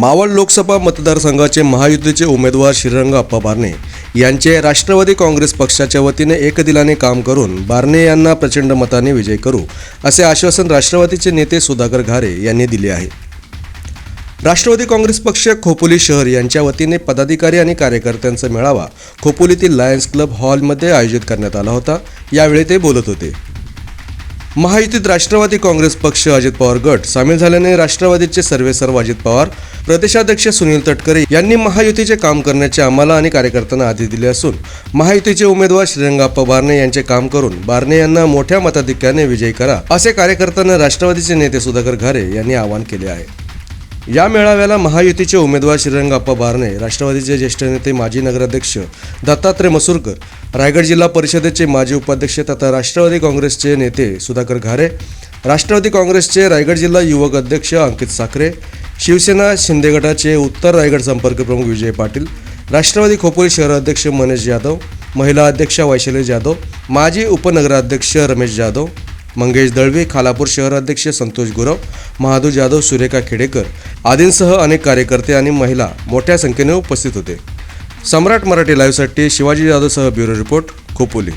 मावळ लोकसभा मतदारसंघाचे महायुतीचे उमेदवार श्रीरंग अप्पा बारणे यांचे राष्ट्रवादी काँग्रेस पक्षाच्या वतीने एकदिलाने काम करून बारणे यांना प्रचंड मताने विजय करू असे आश्वासन राष्ट्रवादीचे नेते सुधाकर घारे यांनी दिले आहे. राष्ट्रवादी काँग्रेस पक्ष खोपोली शहर यांच्या वतीने पदाधिकारी आणि कार्यकर्त्यांचा मेळावा खोपोलीतील लायन्स क्लब हॉलमध्ये आयोजित करण्यात आला होता. यावेळी ते बोलत होते. महायुतीत राष्ट्रवादी काँग्रेस पक्ष अजित पवार गट सामील झाल्याने राष्ट्रवादीचे सर्वेसर्व अजित पवार प्रदेशाध्यक्ष सुनील तटकरे यांनी महायुतीचे काम करण्याचे आम्हाला आणि कार्यकर्त्यांना आधी दिले असून महायुतीचे उमेदवार श्रीरंगाप्पा बारणे यांचे काम करून बारणे यांना मोठ्या मताधिक्याने विजयी करा असे कार्यकर्त्यांना राष्ट्रवादीचे नेते सुधाकर घारे यांनी आवाहन केले आहे. या मेळाव्याला महायुतीचे उमेदवार श्रीरंगाप्पा बारणे राष्ट्रवादीचे ज्येष्ठ नेते माजी नगराध्यक्ष दत्तात्रय मसूरकर रायगड जिल्हा परिषदेचे माजी उपाध्यक्ष तथा राष्ट्रवादी काँग्रेसचे नेते सुधाकर घारे राष्ट्रवादी काँग्रेसचे रायगड जिल्हा युवक अध्यक्ष अंकित साखरे शिवसेना शिंदे गटाचे उत्तर रायगड संपर्क प्रमुख विजय पाटील राष्ट्रवादी खोपोली शहराध्यक्ष मनेश जाधव महिला अध्यक्षा वैशाली जाधव माजी उपनगराध्यक्ष रमेश जाधव मंगेश दळवे खालापूर शहराध्यक्ष संतोष गुरव महादू जाधव सुरेखा खेडेकर आदींसह अनेक कार्यकर्ते आणि महिला मोठ्या संख्येने उपस्थित होते. सम्राट मराठी लाईव्हसाठी शिवाजी जाधवसह ब्युरो रिपोर्ट खोपोली.